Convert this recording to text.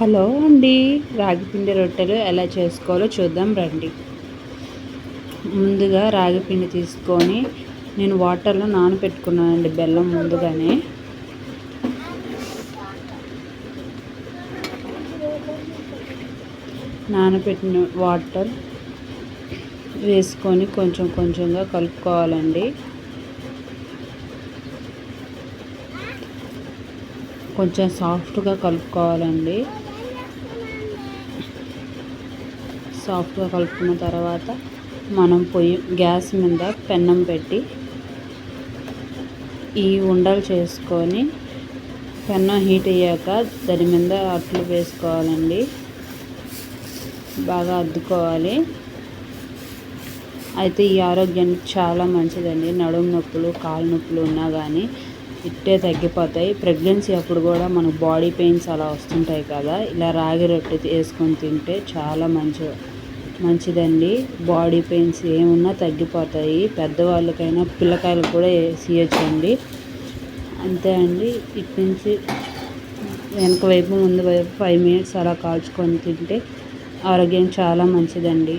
Hello అండి. రాగిపిండి రొట్టెలు ఎలా చేసుకోవాలో చూద్దాం రండి. ముందుగా రాగిపిండి తీసుకొని నేను వాటర్లో నానబెట్టుకున్నానండి బెల్లం ముందుగానే. నానబెట్టిన వాటర్ వేసుకొని కొంచెం కొంచెంగా కలుపుకోవాలండి. కొంచెం సాఫ్ట్గా కలుపుకోవాలండి. సాఫ్ట్గా కలుపుకున్న తర్వాత మనం పొయ్యి గ్యాస్ మీద పెన్నం పెట్టి ఈ ఉండలు చేసుకొని పెన్నం హీట్ అయ్యాక దాని మీద అట్లు వేసుకోవాలండి. బాగా అద్దుకోవాలి. అయితే ఈ ఆరోగ్యానికి చాలా మంచిదండి. నడుము నొప్పులు కాలు నొప్పులు ఉన్నా కానీ ఇట్టే తగ్గిపోతాయి. ప్రెగ్నెన్సీ అప్పుడు కూడా మనకు బాడీ పెయిన్స్ అలా వస్తుంటాయి కదా. ఇలా రాగి రొట్టె వేసుకొని తింటే చాలా మంచిది. మంచిదండి. బాడీ పెయిన్స్ ఏమున్నా తగ్గిపోతాయి. పెద్దవాళ్ళకైనా పిల్లకాయలకు కూడా వేసియచ్చండి. అంతే అండి. ఇటు నుంచి వెనక వైపు ముందు వైపు ఫైవ్ మినిట్స్ అలా కాల్చుకొని తింటే ఆరోగ్యం చాలా మంచిదండి.